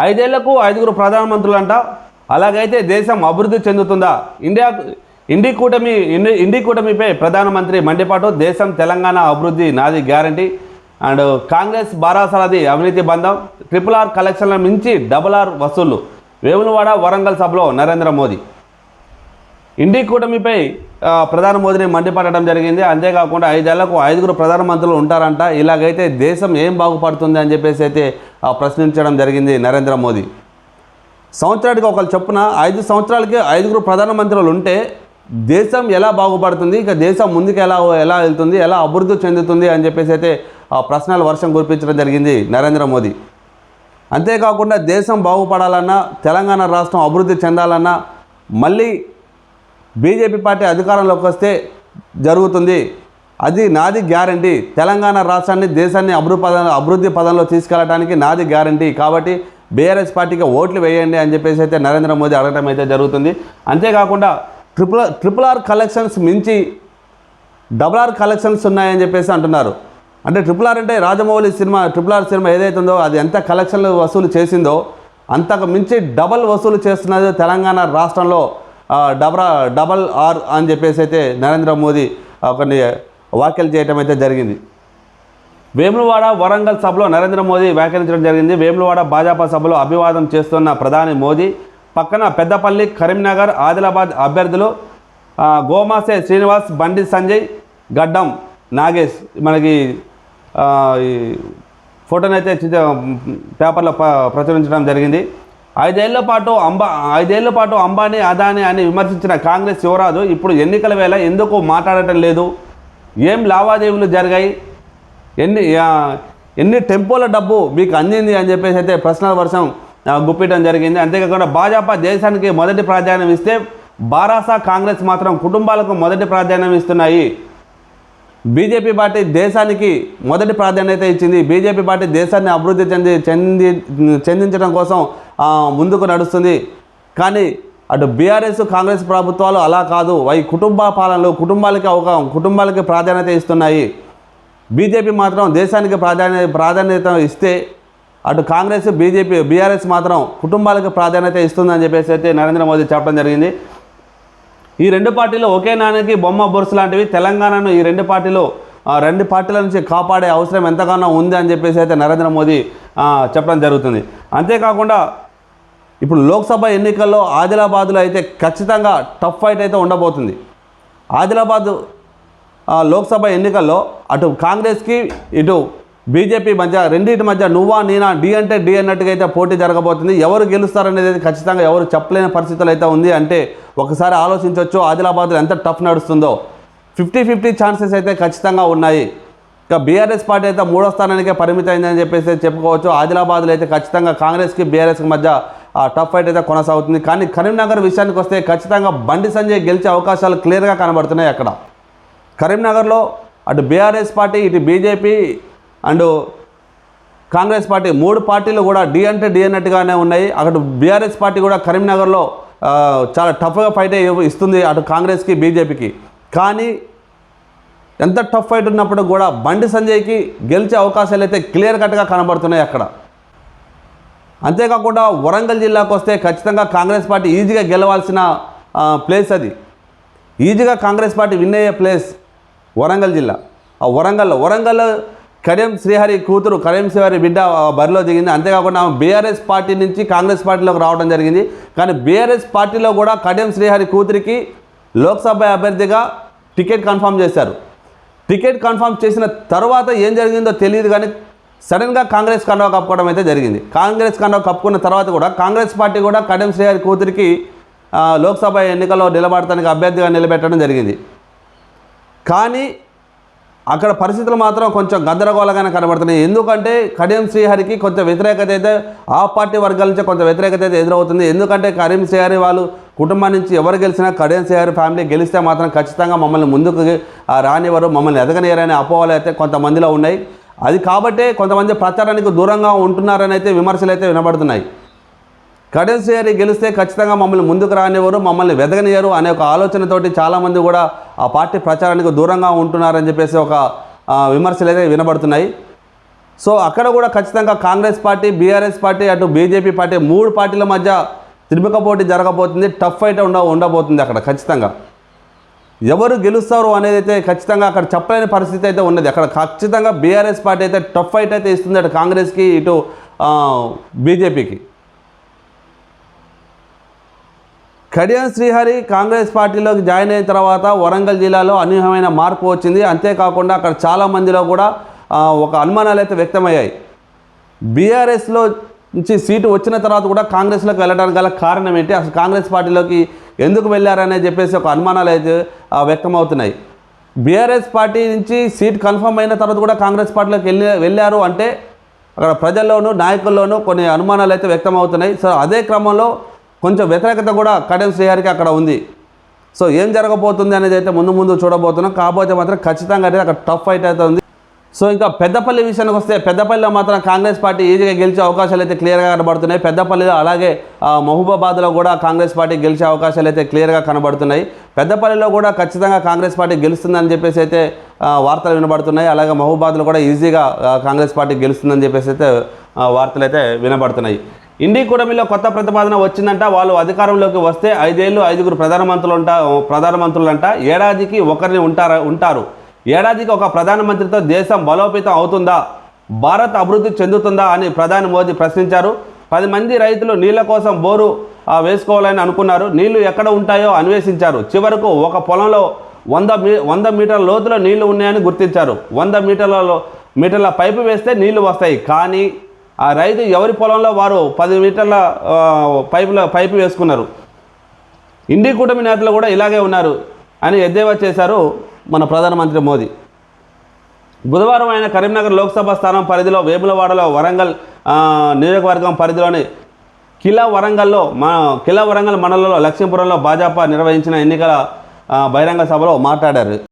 ఐదేళ్ళకు ఐదుగురు ప్రధానమంత్రులంట. అలాగైతే దేశం అభివృద్ధి చెందుతుందా? ఇండియా ఇండి కూటమి ఇండి ఇండి కూటమిపై ప్రధానమంత్రి మండిపాటు దేశం తెలంగాణ అభివృద్ధి నాది గ్యారంటీ. అండ్ కాంగ్రెస్ బారాసరాది అవినీతి బంధం. ట్రిపుల్ ఆర్ కలెక్షన్ల మించి డబుల్ ఆర్ వసూళ్ళు. వేములవాడ వరంగల్ సభలో నరేంద్ర మోదీ. ఇండి కూటమిపై ప్రధాని మోదీని మండిపడడం జరిగింది. అంతేకాకుండా ఐదేళ్ళకు ఐదుగురు ప్రధానమంత్రులు ఉంటారంట. ఇలాగైతే దేశం ఏం బాగుపడుతుంది అని చెప్పేసి అయితే ఆ, ప్రశ్నించడం జరిగింది నరేంద్ర మోదీ. సంవత్సరానికి ఒకరు చొప్పున ఐదు సంవత్సరాలకి ఐదుగురు ప్రధానమంత్రులు ఉంటే దేశం ఎలా బాగుపడుతుంది? ఇక దేశం ముందుకు ఎలా ఎలా వెళ్తుంది? ఎలా అభివృద్ధి చెందుతుంది? అని చెప్పేసి అయితే ఆ ప్రశ్నల వర్షం కురిపించడం జరిగింది నరేంద్ర మోదీ. అంతేకాకుండా దేశం బాగుపడాలన్నా తెలంగాణ రాష్ట్రం అభివృద్ధి చెందాలన్నా మళ్ళీ బీజేపీ పార్టీ అధికారంలోకి వస్తే జరుగుతుంది. అది నాది గ్యారంటీ. తెలంగాణ రాష్ట్రాన్ని దేశాన్ని అభివృద్ధి అభివృద్ధి పదంలో తీసుకెళ్ళడానికి నాది గ్యారంటీ. కాబట్టి బీఆర్ఎస్ పార్టీకి ఓట్లు వేయండి అని చెప్పేసి అయితే నరేంద్ర మోదీ అడగడం అయితే జరుగుతుంది. అంతేకాకుండా ట్రిపుల్ ట్రిపుల్ ఆర్ కలెక్షన్స్ మించి డబుల్ ఆర్ కలెక్షన్స్ ఉన్నాయని చెప్పేసి అంటున్నారు. అంటే ట్రిపుల్ ఆర్ అంటే Rajamouli cinema triple R cinema ఏదైతే ఉందో అది ఎంత కలెక్షన్లు వసూలు చేసిందో అంతకు మించి డబల్ వసూలు చేస్తున్నది తెలంగాణ రాష్ట్రంలో డబరా డబల్ ఆర్ అని చెప్పేసి అయితే నరేంద్ర మోదీ కొన్ని వ్యాఖ్యలు చేయటం అయితే జరిగింది. వేములవాడ వరంగల్ సభలో నరేంద్ర మోదీ వ్యాఖ్యానించడం జరిగింది. వేములవాడ భాజపా సభలో అభివాదం చేస్తున్న ప్రధాని మోదీ పక్కన పెద్దపల్లి కరీంనగర్ ఆదిలాబాద్ అభ్యర్థులు గోమాసే శ్రీనివాస్ బండి సంజయ్ గడ్డం నాగేష్ మనకి ఫోటోనైతే పేపర్లో ప్రచురించడం జరిగింది. ఐదేళ్ళ పాటు అంబా ఐదేళ్ళ పాటు అంబానీ అదానీ అని విమర్శించిన కాంగ్రెస్ యువరాజు ఇప్పుడు ఎన్నికల వేళ ఎందుకు మాట్లాడటం లేదు? ఏం లావాదేవీలు జరిగాయి? ఎన్ని ఎన్ని టెంపోల డబ్బు మీకు అందింది అని చెప్పేసి అయితే ప్రశ్నల వర్షం ఆ, గుప్పించడం జరిగింది. అంతేకాకుండా భాజపా దేశానికి మొదటి ప్రాధాన్యం ఇస్తే బారాసా కాంగ్రెస్ మాత్రం కుటుంబాలకు మొదటి ప్రాధాన్యం ఇస్తున్నాయి. బీజేపీ పార్టీ దేశానికి మొదటి ప్రాధాన్యత ఇచ్చింది. బీజేపీ పార్టీ దేశాన్ని అభివృద్ధి చెంది చెంది చెందించడం కోసం ముందుకు నడుస్తుంది. కానీ అటు బీఆర్ఎస్ కాంగ్రెస్ ప్రభుత్వాలు అలా కాదు. అవి కుటుంబ పాలనలు కుటుంబాలకి అవకాశం కుటుంబాలకి ప్రాధాన్యత ఇస్తున్నాయి. బీజేపీ మాత్రం దేశానికి ప్రాధాన్యత ప్రాధాన్యత ఇస్తే అటు కాంగ్రెస్ బీజేపీ బీఆర్ఎస్ మాత్రం కుటుంబాలకు ప్రాధాన్యత ఇస్తుందని చెప్పేసి అయితే నరేంద్ర మోదీ చెప్పడం జరిగింది. ఈ రెండు పార్టీలు ఒకే నాణ్యకి బొమ్మ బొరుసు లాంటివి. తెలంగాణను ఈ రెండు పార్టీలు రెండు పార్టీల నుంచి కాపాడే అవసరం ఎంతగానో ఉంది అని చెప్పేసి అయితే నరేంద్ర మోదీ చెప్పడం జరుగుతుంది. అంతేకాకుండా ఇప్పుడు లోక్సభ ఎన్నికల్లో ఆదిలాబాద్లో అయితే ఖచ్చితంగా టఫ్ ఫైట్ అయితే ఉండబోతుంది. ఆదిలాబాద్ లోక్సభ ఎన్నికల్లో అటు కాంగ్రెస్కి ఇటు బీజేపీ మధ్య రెండింటి మధ్య నువ్వా నేనా డి అంటే డి అన్నట్టుగా అయితే పోటీ జరగబోతుంది. ఎవరు గెలుస్తారనేది అయితే ఖచ్చితంగా ఎవరు చెప్పలేని పరిస్థితులు అయితే ఉంది అంటే ఒకసారి ఆలోచించవచ్చు ఆదిలాబాద్లో ఎంత టఫ్ నడుస్తుందో. ఫిఫ్టీ ఫిఫ్టీ ఛాన్సెస్ అయితే ఖచ్చితంగా ఉన్నాయి. ఇక బీఆర్ఎస్ పార్టీ అయితే మూడో స్థానానికే పరిమితమైందని చెప్పేసి చెప్పుకోవచ్చు. ఆదిలాబాద్లో అయితే ఖచ్చితంగా కాంగ్రెస్కి బీఆర్ఎస్కి మధ్య ఆ టఫ్ ఫైట్ అయితే కొనసాగుతుంది. కానీ కరీంనగర్ విషయానికి వస్తే ఖచ్చితంగా బండి సంజయ్ గెలిచే అవకాశాలు క్లియర్గా కనబడుతున్నాయి అక్కడ. కరీంనగర్లో అటు బీఆర్ఎస్ పార్టీ ఇటు బీజేపీ అండ్ కాంగ్రెస్ పార్టీ మూడు పార్టీలు కూడా డి అంటే డి అన్నట్టుగానే ఉన్నాయి. అటు బీఆర్ఎస్ పార్టీ కూడా కరీంనగర్లో చాలా టఫ్గా ఫైట్ ఇస్తుంది అటు కాంగ్రెస్కి బీజేపీకి కానీ ఎంత టఫ్ ఫైట్ ఉన్నప్పుడు కూడా బండి సంజయ్కి గెలిచే అవకాశాలు అయితే క్లియర్ కట్గా కనబడుతున్నాయి అక్కడ. అంతేకాకుండా వరంగల్ జిల్లాకు వస్తే ఖచ్చితంగా కాంగ్రెస్ పార్టీ ఈజీగా గెలవాల్సిన ప్లేస్ అది. ఈజీగా కాంగ్రెస్ పార్టీ విన్ అయ్యే ప్లేస్ వరంగల్ జిల్లా. ఆ వరంగల్ వరంగల్ కడియం శ్రీహరి కూతురు కడియం శ్రీహరి బిడ్డ బరిలో దిగింది. అంతేకాకుండా ఆమె బీఆర్ఎస్ పార్టీ నుంచి కాంగ్రెస్ పార్టీలోకి రావడం జరిగింది. కానీ బీఆర్ఎస్ పార్టీలో కూడా కడియం శ్రీహరి కూతురికి లోక్సభ అభ్యర్థిగా టికెట్ కన్ఫర్మ్ చేశారు. టికెట్ కన్ఫర్మ్ చేసిన తర్వాత ఏం జరిగిందో తెలియదు కానీ సడన్గా కాంగ్రెస్ కండవ కప్పుకోవడం అయితే జరిగింది. కాంగ్రెస్ కండవ కప్పుకున్న తర్వాత కూడా కాంగ్రెస్ పార్టీ కూడా కడియం శ్రీహరి కూతురికి లోక్సభ ఎన్నికల్లో నిలబడటానికి అభ్యర్థిగా నిలబెట్టడం జరిగింది. కానీ అక్కడ పరిస్థితులు మాత్రం కొంచెం గందరగోళంగానే కనబడుతున్నాయి. ఎందుకంటే కడియం శ్రీహరికి కొంచెం వ్యతిరేకత అయితే ఆ పార్టీ వర్గాల నుంచి కొంత వ్యతిరేకత అయితే ఎదురవుతుంది. ఎందుకంటే కరీం శ్రీహరి వాళ్ళు కుటుంబం నుంచి ఎవరు గెలిచినా కడియం శ్రీహరి ఫ్యామిలీ గెలిస్తే మాత్రం ఖచ్చితంగా మమ్మల్ని ముందుకు రానివ్వరు మమ్మల్ని ఎదగనియరనే అపోహలు అయితే కొంతమందిలో ఉన్నాయి. అది కాబట్టే కొంతమంది ప్రచారానికి దూరంగా ఉంటున్నారని అయితే విమర్శలు అయితే వినబడుతున్నాయి. కడియం గెలిస్తే ఖచ్చితంగా మమ్మల్ని ముందుకు రానివ్వరు మమ్మల్ని వెదగనియరు అనే ఒక ఆలోచనతోటి చాలామంది కూడా ఆ పార్టీ ప్రచారానికి దూరంగా ఉంటున్నారని చెప్పేసి ఒక విమర్శలు అయితే వినబడుతున్నాయి. సో అక్కడ కూడా ఖచ్చితంగా కాంగ్రెస్ పార్టీ బీఆర్ఎస్ పార్టీ అటు బీజేపీ పార్టీ మూడు పార్టీల మధ్య త్రిముఖ పోటీ జరగబోతుంది టఫ్ అయితే ఉండ ఉండబోతుంది అక్కడ ఖచ్చితంగా. ఎవరు గెలుస్తారు అనేది అయితే ఖచ్చితంగా అక్కడ చెప్పలేని పరిస్థితి అయితే ఉన్నది. అక్కడ ఖచ్చితంగా బీఆర్ఎస్ పార్టీ అయితే టఫ్ ఫైట్ అయితే ఇస్తుంది అటు కాంగ్రెస్కి ఇటు బీజేపీకి. కడియం శ్రీహరి కాంగ్రెస్ పార్టీలోకి జాయిన్ అయిన తర్వాత వరంగల్ జిల్లాలో అనూహ్యమైన మార్పు వచ్చింది. అంతేకాకుండా అక్కడ చాలా మందిలో కూడా ఒక అనుమానాలు అయితే వ్యక్తమయ్యాయి. బీఆర్ఎస్లో నుంచి సీటు వచ్చిన తర్వాత కూడా కాంగ్రెస్లోకి వెళ్ళడానికి గల కారణం ఏంటి? అసలు కాంగ్రెస్ పార్టీలోకి ఎందుకు వెళ్ళారనే చెప్పేసి ఒక అనుమానాలు అయితే వ్యక్తమవుతున్నాయి. బీఆర్ఎస్ పార్టీ నుంచి సీట్ కన్ఫర్మ్ అయిన తర్వాత కూడా కాంగ్రెస్ పార్టీలోకి వెళ్ళి వెళ్ళారు అంటే అక్కడ ప్రజల్లోనూ నాయకుల్లోనూ కొన్ని అనుమానాలు అయితే వ్యక్తమవుతున్నాయి. సో అదే క్రమంలో కొంచెం వ్యతిరేకత కూడా కడెం శ్రీహరికి అక్కడ ఉంది. సో ఏం జరగబోతుంది అనేది అయితే ముందు ముందు చూడబోతున్నాం. కాకపోతే మాత్రం ఖచ్చితంగా అయితే అక్కడ టఫ్ ఫైట్ అయితే ఉంది. సో ఇంకా పెద్దపల్లి విషయానికి వస్తే పెద్దపల్లిలో మాత్రం కాంగ్రెస్ పార్టీ ఈజీగా గెలిచే అవకాశాలు అయితే క్లియర్గా కనబడుతున్నాయి. పెద్దపల్లిలో అలాగే మహబూబాబాద్లో కూడా కాంగ్రెస్ పార్టీ గెలిచే అవకాశాలు అయితే క్లియర్గా కనబడుతున్నాయి. పెద్దపల్లిలో కూడా ఖచ్చితంగా కాంగ్రెస్ పార్టీ గెలుస్తుందని చెప్పేసి అయితే వార్తలు వినబడుతున్నాయి. అలాగే మహబూబాద్లో కూడా ఈజీగా కాంగ్రెస్ పార్టీ గెలుస్తుందని చెప్పేసి అయితే వార్తలు అయితే వినబడుతున్నాయి. ఇండి కూటమిలో కొత్త ప్రతిపాదన వచ్చిందంట. వాళ్ళు అధికారంలోకి వస్తే ఐదేళ్ళు ఐదుగురు ప్రధానమంత్రులు ఉంటా ప్రధానమంత్రులంట. ఏడాదికి ఒకరిని ఉంటారు ఉంటారు. ఏడాదికి ఒక ప్రధానమంత్రితో దేశం బలోపేతం అవుతుందా? భారత్ అభివృద్ధి చెందుతుందా అని ప్రధాని మోదీ ప్రశ్నించారు. పది మంది రైతులు నీళ్ళ కోసం బోరు వేసుకోవాలని అనుకున్నారు. నీళ్ళు ఎక్కడ ఉంటాయో అన్వేషించారు. చివరకు ఒక పొలంలో వంద మీ వంద మీటర్ల లోతులో నీళ్ళు ఉన్నాయని గుర్తించారు. వంద మీటర్లలో మీటర్ల పైపు వేస్తే నీళ్ళు వస్తాయి. కానీ ఆ రైతు ఎవరి పొలంలో? వారు పది మీటర్ల పైపుల పైపు వేసుకున్నారు. ఇండి కూటమి నేతలు కూడా ఇలాగే ఉన్నారు అని ఎద్దేవా చేశారు. మన ప్రధానమంత్రి మోదీ. బుధవారం ఆయన కరీంనగర్ లోక్సభ స్థానం పరిధిలో వేములవాడలో వరంగల్ నియోజకవర్గం పరిధిలోని కిలా వరంగల్లో మా కిలా వరంగల్ మండలంలో లక్ష్మీపురంలో భాజపా నిర్వహించిన ఎన్నికల బహిరంగ సభలో మాట్లాడారు.